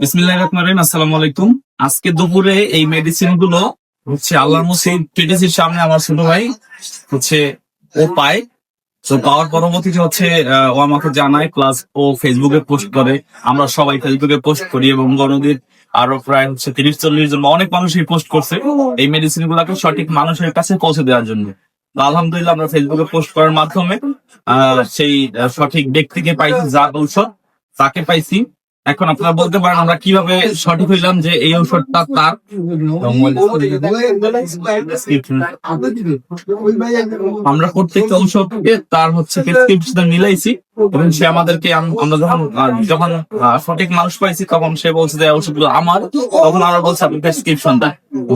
বিসমিল্লাহির রহমানির রহিম, আসসালামু আলাইকুম। আজকে দুপুরে এই মেডিসিনগুলো হচ্ছে আল্লাহর মুসিদ পিটিসির সামনে আমার ছোট ভাই হচ্ছে ও পায়। তো পাওয়ার পরবর্তীতে হচ্ছে ও আমাকে জানায় প্লাস ও ফেসবুকে পোস্ট করে। আমরা সবাই ফেসবুকে পোস্ট করি এবং গণদীপ আরও প্রায় হচ্ছে তিরিশ, চল্লিশ জন অনেক মানুষই পোস্ট করছে এই মেডিসিন গুলাকে সঠিক মানুষের কাছে পৌঁছে দেওয়ার জন্য। আলহামদুলিল্লাহ আমরা ফেসবুকে পোস্ট করার মাধ্যমে সেই সঠিক ব্যক্তিকে পাইছি যা ঔষধ তাকে পাইছি। এখন আপনারা বলতে পারেন আমরা কীভাবে সঠিক হইলাম যে এই ঔষধটা তার আমরা প্রত্যেকটা ঔষধকে তার হচ্ছে প্রেসক্রিপশন মিলাইছি। এবং সে আমাদেরকে আমরা যখন যখন সঠিক মানুষ পাইছি, তখন সে বলছে যে ওষুধগুলো আমার। তখন আমরা বলছি, আপনি প্রেসক্রিপশন দেন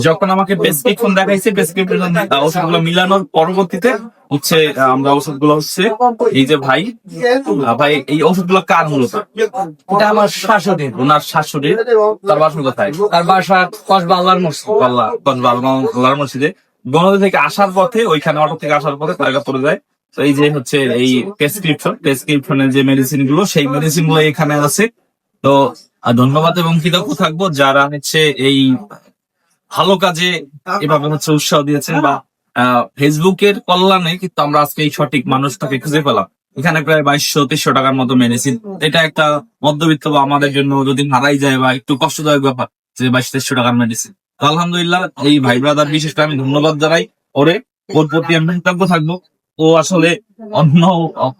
যখন আমাকে প্রেসক্রিপশন দেখাইছে প্রেসক্রিপশন ওষুধগুলো মিলানোর পরবর্তীতে হচ্ছে আমরা হচ্ছে, এই যে ভাই ভাই, এই ওষুধগুলো কার মূলত? এটা আমার শাশুড়ি ওনার শাশুড়ির, তার বাসন কোথায়? তার বাসা কসবা আল্লাহর মসজিদ। আল্লাহ কসবা আল্লাহর মসজিদে থেকে আসার পথে, ওইখানে অটো থেকে আসার পথে তালিকা পড়ে যায়। এই যে হচ্ছে এই প্রেসক্রিপশন প্রেসক্রিপশনের যে মেডিসিনগুলো, সেই মেডিসিনগুলো এখানে আছে। তো ধন্যবাদ এবং কৃতজ্ঞ থাকব যারা হচ্ছে এই ভালো কাজে এভাবে হচ্ছে উৎসাহ দিয়েছেন বা ফেসবুকের কল্যাণে কিন্তু আমরা আজকে এই সঠিক মানুষটাকে খুঁজে পেলাম। এখানে প্রায় বাইশশো তেইশশো টাকার মতো মেডিসিন এটা একটা মধ্যবিত্ত বা আমাদের জন্য যদি হারাই যায় বা একটু কষ্টদায়ক ব্যাপার, যে বাইশ তেইশশো টাকার মেডিসিন আলহামদুলিল্লাহ, এই ভাই ব্রাদার বিশেষ করে আমি ধন্যবাদ জানাই। ওরে, ওর প্রতি আমি কৃতজ্ঞ থাকব। ও আসলে অন্য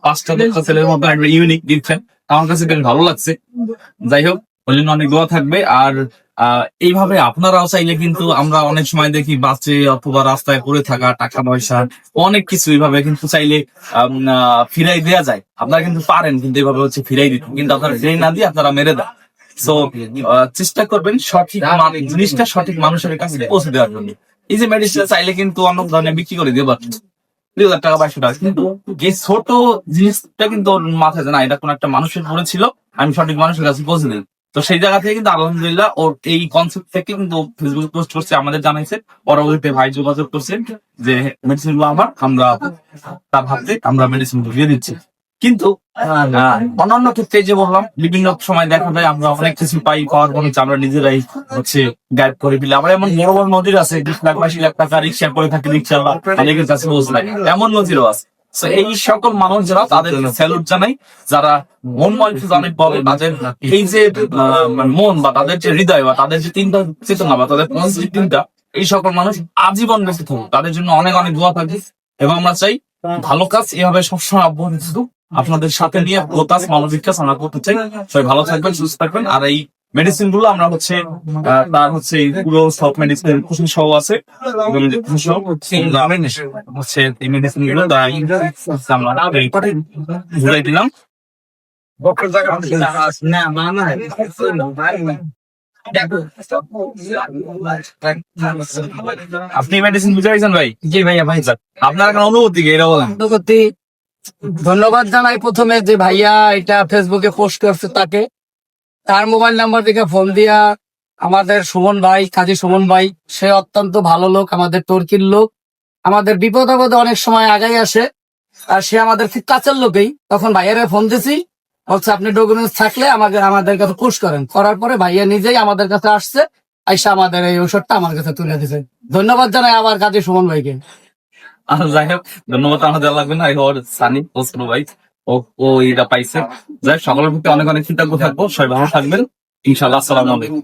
পাঁচটা দশটা ছেলের মতো একটা ইউনিক দিচ্ছেন আমার কাছে বেশ ভালো লাগছে। যাই হোক ওই জন্য অনেক দোয়া থাকবে। আর এইভাবে আপনারাও চাইলে কিন্তু আমরা অনেক সময় দেখি বাসে অথবা রাস্তায় পড়ে থাকা টাকা পয়সা অনেক কিছু এইভাবে কিন্তু চাইলে ফিরাই দেওয়া যায়। আপনারা কিন্তু পারেন কিন্তু এইভাবে হচ্ছে ফিরাই দিতে। কিন্তু আপনারা ফিরাই না দিয়ে আপনারা মেরে দেন। সো চেষ্টা করবেন সঠিক মান- জিনিসটা সঠিক মানুষের কাছে পৌঁছে দেওয়ার জন্য। এই যে মেডিসিন চাইলে কিন্তু অন্য ধরনের বিক্রি করে দিয়ে পারছেন দুই হাজার টাকা বাইশশো টাকা কিন্তু যে ছোট জিনিসটা কিন্তু মাথায় না, এটা কোন একটা মানুষের পড়ে ছিল, আমি সঠিক মানুষের কাছে পৌঁছে দিই তো সেই জায়গা থেকে কিন্তু আলহামদুলিল্লাহ ওর এই কনসেপ্ট থেকে কিন্তু ফেসবুক পোস্ট করছে, আমাদের জানাইছে। পরবর্তীতে ভাই যোগাযোগ করছেন যে মেডিসিনগুলো আমার, আমরা তা হাতে আমরা মেডিসিন ঢুকিয়ে দিচ্ছি। কিন্তু অন্যান্য ক্ষেত্রে যে বললাম বিভিন্ন সময় দেখা যায় আমরা অনেক কিছু পাই পাওয়ার হচ্ছে আমরা নিজেরাই হচ্ছে গাইড করে ফেলি। আমরা এমন বড় বড় নদীর আছে বিশ লাখ বাইশ লাখ টাকা রিক্সা করে থাকি রিক্সা অনেকের কাছে এমন নদীরও আছে। এই সকল মানুষ যারা তাদের স্যালুট জানাই যারা মন ময়সুদ অনেক বলে তাদের এই যে মানে মন বা তাদের যে হৃদয় বা তাদের যে তিনটা চেতনা বা তাদের পজিটিভ চিন্তা এই সকল মানুষ আজীবন বেঁচে থাকুক। তাদের জন্য অনেক অনেক দোয়া থাকে এবং আমরা চাই ভালো কাজ এভাবে সবসময় অব্যাহত থাকুক। আপনাদের সাথে নিয়ে ভালো কাজ মানবিক আমরা করতে চাই। সবাই ভালো থাকবেন সুস্থ থাকবেন। আর এই মেডিসিনগুলো আমরা হচ্ছে তার হচ্ছে পুরো সব মেডিসিন খুশি সহ আছে। হচ্ছে এই মেডিসিনগুলো ঘুরাই দিলাম। না না। আপনি মেডিসিন বুঝে পাইছেন ভাই? জি ভাইয়া ভাই আপনার এখন অনুভূতি কি? এটা বলেন। প্রতি ধন্যবাদ জানাই প্রথমে যে ভাইয়া এটা ফেসবুকে পোস্ট করছে তাকে। তার মোবাইল নাম্বার থেকে ফোন দিয়া আমাদের সুমন ভাই, কাজী সুমন ভাই, সে অত্যন্ত ভালো লোক, আমাদের তুর্কির লোক। আমাদের বিপদ আপদে অনেক সময় আগাই আসে। আর সে আমাদের ঠিক কাছের লোকেই। তখন ভাইয়ারে ফোন দিছি, বলছে, আপনি ডকুমেন্টস থাকলে আমাকে আমাদের কাছে পুশ করেন। করার পরে ভাইয়া নিজেই আমাদের কাছে আসছে, আইসা আমাদের এই ঔষধটা আমার কাছে তুলে দিছে। ধন্যবাদ জানাই আবার কাজী সুমন ভাইকে। আর যাই হোক, ধন্যবাদ আমার দেওয়া লাগবে না। ওর সানি ওসরু ভাই। ও ও এটা পাইছে। যাই সকলের প্রতি অনেক অনেক কৃতজ্ঞ থাকব। সবাই ভালো থাকবেন। ইনশাল্লাহ আসসালামু আলাইকুম।